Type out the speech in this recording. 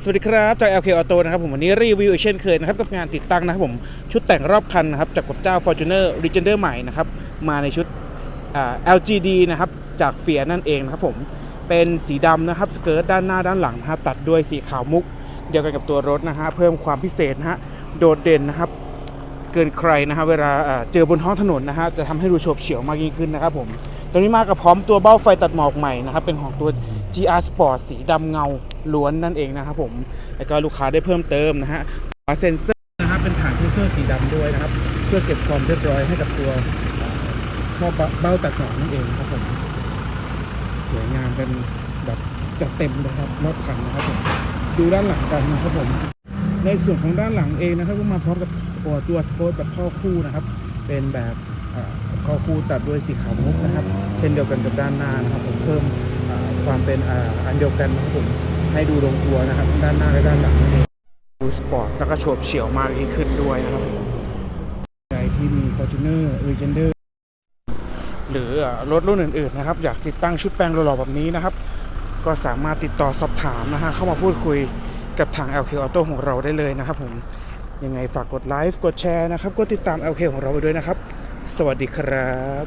สวัสดีครับจาก LK Auto นะครับผมวันนี้รีวิวเช่นเคยนะครับกับงานติดตั้งนะครับผมชุดแต่งรอบคันนะครับจากกับเจ้า Fortuner Legender ใหม่นะครับมาในชุด LGD นะครับจากเฟียนั่นเองนะครับผมเป็นสีดำนะครับสเกิร์ตด้านหน้าด้านหลังนะครับตัดด้วยสีขาวมุก เดียวกันกับตัวรถนะฮะเพิ่มความพิเศษนะฮะโดดเด่นนะครับ เกินใครนะฮะเวลาเจอบนท้องถนนนะฮะจะทำให้ดูโฉบเฉี่ยวมากยิ่งขึ้นนะครับผมตัวนี้มากับพร้อมตัวเบ้าไฟตัดหมอกใหม่นะครับเป็นของตัว GR Sport สีดำเงาล้วนนั่นเองนะครับผมแล้วก็ลูกค้าได้เพิ่มเติมนะฮะเซ็นเซอร์นะฮะเป็นฐานเซ็นเซอร์สีดำด้วยนะครับเพื่อเก็บความเรียบร้อยให้กับตัวท่อเบ้าตัดหมอกนั่นเองนะครับผมสวยงามเป็นแบบจัดเต็มเลยครับรอบคันนะครับผมดูด้านหลังกันนะครับผม ในส่วนของด้านหลังเองนะครับก็มาพร้อมกับตัวสโปร์ตแบบท่อคู่นะครับ เป็นแบบอ่าท่อคู่ตัดด้วยสีขาวมุกนะครับ เช่นเดียวกันกับด้านหน้านะครับผมเพิ่มอ่าความเป็นอ่าอันเดียวกันนะครับผมให้ดูลงตัวนะครับทั้งด้านหน้าและด้านหลังนั่นเองดูสปอร์ตแล้วก็โฉบเฉี่ยวมากยิ่งขึ้นด้วยนะครับผมใครที่มี Fortuner Legender หรืออ่ารถรุ่นอื่นๆนะครับ อยากติดตั้งชุดแปลงหล่อๆแบบนี้นะครับ ก็สามารถติดต่อสอบถามนะฮะเข้ามาพูดคุย กับทาง LK Auto ของเราได้เลยนะครับผมยังไงฝากกดไลค์กดแชร์นะครับ กดติดตาม LK ของเราไปด้วยนะครับ สวัสดีครับ